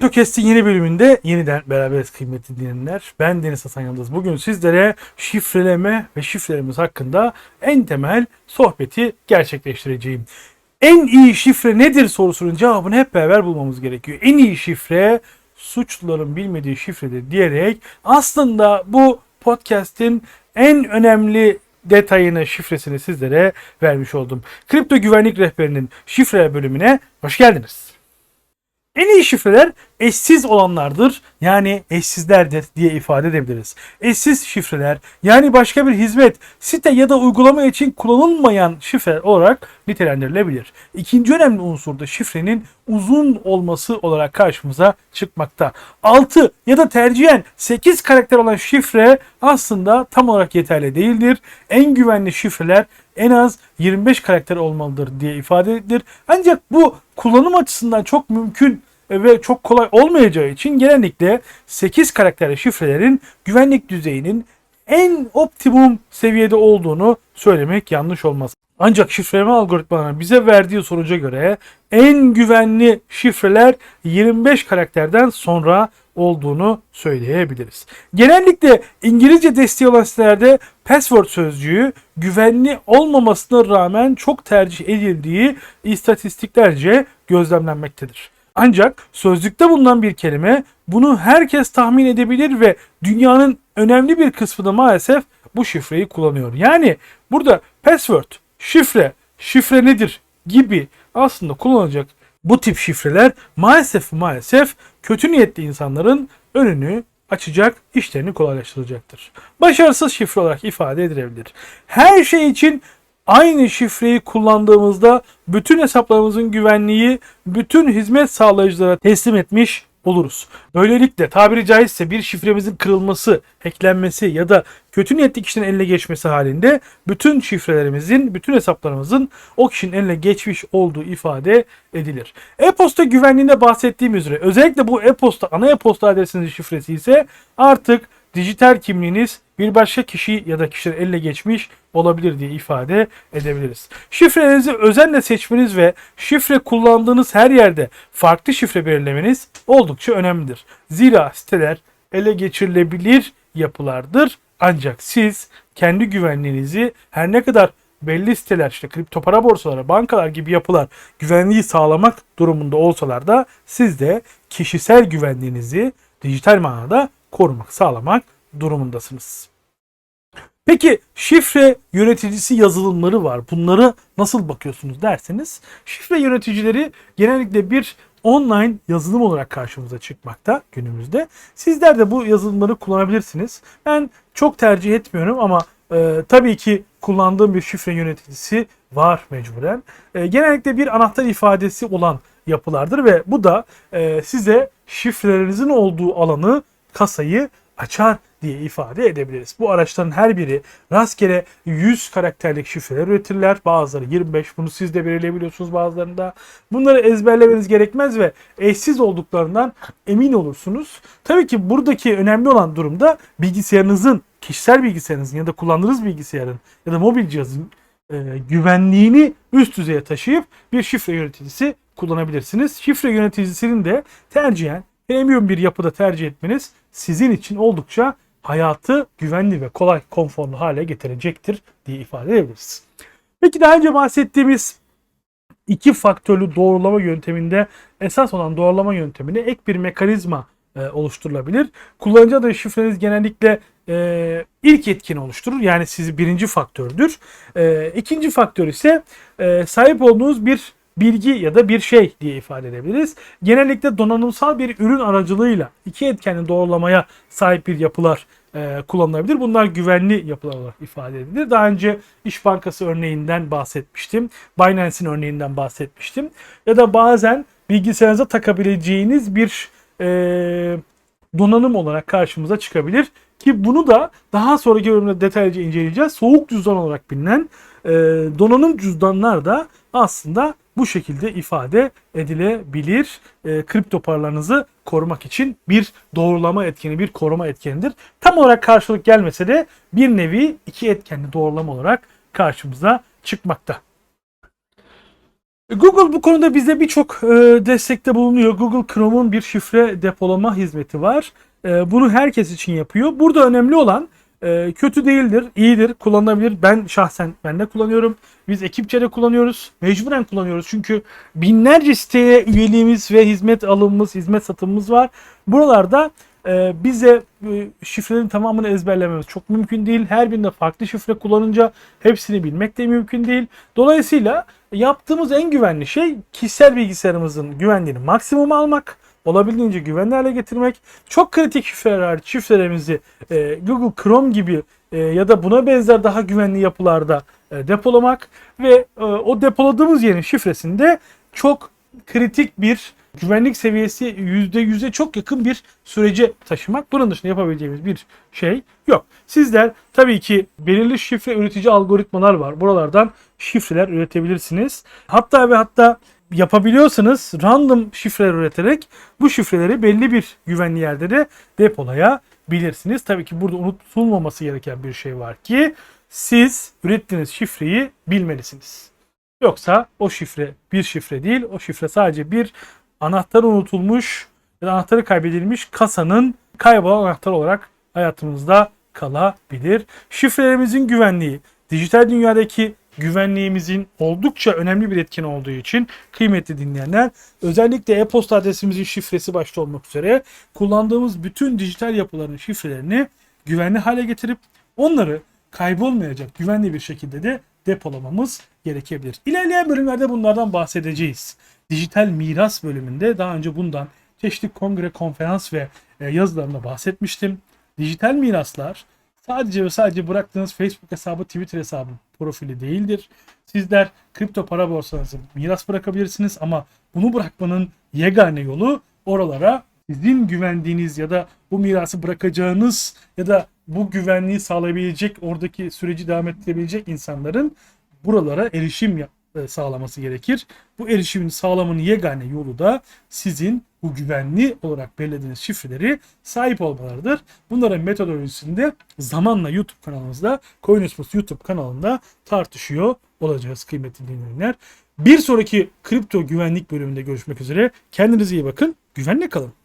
CryptoCast'in yeni bölümünde yeniden beraberiz kıymetli dinleyenler. Ben Deniz Hasan Yıldız. Bugün sizlere şifreleme ve şifrelerimiz hakkında en temel sohbeti gerçekleştireceğim. En iyi şifre nedir sorusunun cevabını hep beraber bulmamız gerekiyor. En iyi şifre suçluların bilmediği şifredir diyerek aslında bu podcast'in en önemli detayını, şifresini sizlere vermiş oldum. Kripto güvenlik rehberinin şifre bölümüne hoş geldiniz. En iyi şifreler eşsiz olanlardır. Yani eşsizlerdir diye ifade edebiliriz. Eşsiz şifreler yani başka bir hizmet, site ya da uygulama için kullanılmayan şifre olarak nitelendirilebilir. İkinci önemli unsur da şifrenin uzun olması olarak karşımıza çıkmakta. 6 ya da tercihen 8 karakter olan şifre aslında tam olarak yeterli değildir. En güvenli şifreler en az 25 karakter olmalıdır diye ifade edilir. Ancak bu kullanım açısından çok mümkün ve çok kolay olmayacağı için genellikle 8 karakterli şifrelerin güvenlik düzeyinin en optimum seviyede olduğunu söylemek yanlış olmaz. Ancak şifreleme algoritmalarının bize verdiği sonuca göre en güvenli şifreler 25 karakterden sonra olduğunu söyleyebiliriz. Genellikle İngilizce desteği olan sitelerde password sözcüğü güvenli olmamasına rağmen çok tercih edildiği istatistiklerce gözlemlenmektedir. Ancak sözlükte bulunan bir kelime bunu herkes tahmin edebilir ve dünyanın önemli bir kısmı da maalesef bu şifreyi kullanıyor. Yani burada password, şifre, şifre nedir gibi aslında kullanılacak bu tip şifreler maalesef maalesef kötü niyetli insanların önünü açacak, işlerini kolaylaştıracaktır. Başarısız şifre olarak ifade edilebilir. Her şey için aynı şifreyi kullandığımızda bütün hesaplarımızın güvenliği bütün hizmet sağlayıcılara teslim etmiş oluruz. Böylelikle tabiri caizse bir şifremizin kırılması, hacklenmesi ya da kötü niyetli kişinin eline geçmesi halinde bütün şifrelerimizin, bütün hesaplarımızın o kişinin eline geçmiş olduğu ifade edilir. E-posta güvenliğinde bahsettiğim üzere özellikle bu e-posta ana e-posta adresinizin şifresi ise artık dijital kimliğiniz bir başka kişi ya da kişilerin eline geçmiş olabilir diye ifade edebiliriz. Şifrelerinizi özenle seçmeniz ve şifre kullandığınız her yerde farklı şifre belirlemeniz oldukça önemlidir. Zira siteler ele geçirilebilir yapılardır. Ancak siz kendi güvenliğinizi her ne kadar belli siteler işte kripto para borsaları, bankalar gibi yapılar güvenliği sağlamak durumunda olsalar da siz de kişisel güvenliğinizi dijital manada korumak, sağlamak durumundasınız. Peki şifre yöneticisi yazılımları var. Bunlara nasıl bakıyorsunuz derseniz şifre yöneticileri genellikle bir online yazılım olarak karşımıza çıkmakta günümüzde. Sizler de bu yazılımları kullanabilirsiniz. Ben çok tercih etmiyorum ama e, tabii ki kullandığım bir şifre yöneticisi var mecburen. E, genellikle bir anahtar ifadesi olan yapılardır ve bu da e, size şifrelerinizin olduğu alanı kasayı açar diye ifade edebiliriz. Bu araçların her biri rastgele 100 karakterlik şifreler üretirler. Bazıları 25. Bunu siz de belirleyebiliyorsunuz bazılarında. Bunları ezberlemeniz gerekmez ve eşsiz olduklarından emin olursunuz. Tabii ki buradaki önemli olan durumda bilgisayarınızın, kişisel bilgisayarınızın ya da kullandığınız bilgisayarın ya da mobil cihazın e, güvenliğini üst düzeye taşıyıp bir şifre yöneticisi kullanabilirsiniz. Şifre yöneticisinin de tercihen premium bir yapıda tercih etmeniz sizin için oldukça hayatı güvenli ve kolay, konforlu hale getirecektir diye ifade edebiliriz. Peki daha önce bahsettiğimiz iki faktörlü doğrulama yönteminde esas olan doğrulama yöntemine ek bir mekanizma e, oluşturulabilir. Kullanıcı adı şifreniz genellikle e, ilk etkini oluşturur. Yani sizi birinci faktördür. E, ikinci faktör ise e, sahip olduğunuz bir bilgi ya da bir şey diye ifade edebiliriz. Genellikle donanımsal bir ürün aracılığıyla iki etkenli doğrulamaya sahip bir yapılar e, kullanılabilir. Bunlar güvenli yapılar olarak ifade edilir. Daha önce İş Bankası örneğinden bahsetmiştim. Binance'in örneğinden bahsetmiştim. Ya da bazen bilgisayarınıza takabileceğiniz bir e, donanım olarak karşımıza çıkabilir. Ki bunu da daha sonraki bölümde detaylıca inceleyeceğiz. Soğuk cüzdan olarak bilinen e, donanım cüzdanlar da aslında bu şekilde ifade edilebilir. E, kripto paralarınızı korumak için bir doğrulama etkeni, bir koruma etkenidir. Tam olarak karşılık gelmese de bir nevi iki etkenli doğrulama olarak karşımıza çıkmakta. Google bu konuda bize birçok e, destekte bulunuyor. Google Chrome'un bir şifre depolama hizmeti var. E, bunu herkes için yapıyor. Burada önemli olan e, kötü değildir, iyidir, kullanılabilir. Ben şahsen ben de kullanıyorum. Biz ekipçe de kullanıyoruz. Mecburen kullanıyoruz. Çünkü binlerce siteye üyeliğimiz ve hizmet alımımız, hizmet satımımız var. Buralarda e, bize e, şifrelerin tamamını ezberlememiz çok mümkün değil. Her birinde farklı şifre kullanınca hepsini bilmek de mümkün değil. Dolayısıyla yaptığımız en güvenli şey kişisel bilgisayarımızın güvenliğini maksimuma almak olabildiğince güvenli hale getirmek. Çok kritik şifreler şifrelerimizi e, Google Chrome gibi e, ya da buna benzer daha güvenli yapılarda e, depolamak ve e, o depoladığımız yerin şifresini de çok kritik bir güvenlik seviyesi %100'e çok yakın bir sürece taşımak. Bunun dışında yapabileceğimiz bir şey yok. Sizler tabii ki belirli şifre üretici algoritmalar var. Buralardan şifreler üretebilirsiniz. Hatta ve hatta yapabiliyorsanız random şifreler üreterek bu şifreleri belli bir güvenli yerde de depolayabilirsiniz. Tabii ki burada unutulmaması gereken bir şey var ki siz ürettiğiniz şifreyi bilmelisiniz. Yoksa o şifre bir şifre değil. O şifre sadece bir anahtar unutulmuş ya da anahtarı kaybedilmiş kasanın kaybolan anahtar olarak hayatımızda kalabilir. Şifrelerimizin güvenliği, dijital dünyadaki güvenliğimizin oldukça önemli bir etken olduğu için kıymetli dinleyenler özellikle e-posta adresimizin şifresi başta olmak üzere kullandığımız bütün dijital yapıların şifrelerini güvenli hale getirip onları kaybolmayacak güvenli bir şekilde de depolamamız gerekebilir. İlerleyen bölümlerde bunlardan bahsedeceğiz. Dijital miras bölümünde daha önce bundan çeşitli kongre, konferans ve e, yazılarımda bahsetmiştim. Dijital miraslar sadece ve sadece bıraktığınız Facebook hesabı, Twitter hesabı profili değildir. Sizler kripto para borsanızı miras bırakabilirsiniz ama bunu bırakmanın yegane yolu oralara sizin güvendiğiniz ya da bu mirası bırakacağınız ya da bu güvenliği sağlayabilecek, oradaki süreci devam ettirebilecek insanların buralara erişim yap- sağlaması gerekir. Bu erişimin sağlamanın yegane yolu da sizin bu güvenli olarak belirlediğiniz şifreleri sahip olmalarıdır. Bunların metodolojisinde zamanla YouTube kanalımızda, Coinismus YouTube kanalında tartışıyor olacağız kıymetli dinleyenler. Bir sonraki kripto güvenlik bölümünde görüşmek üzere. Kendinize iyi bakın. Güvenle kalın.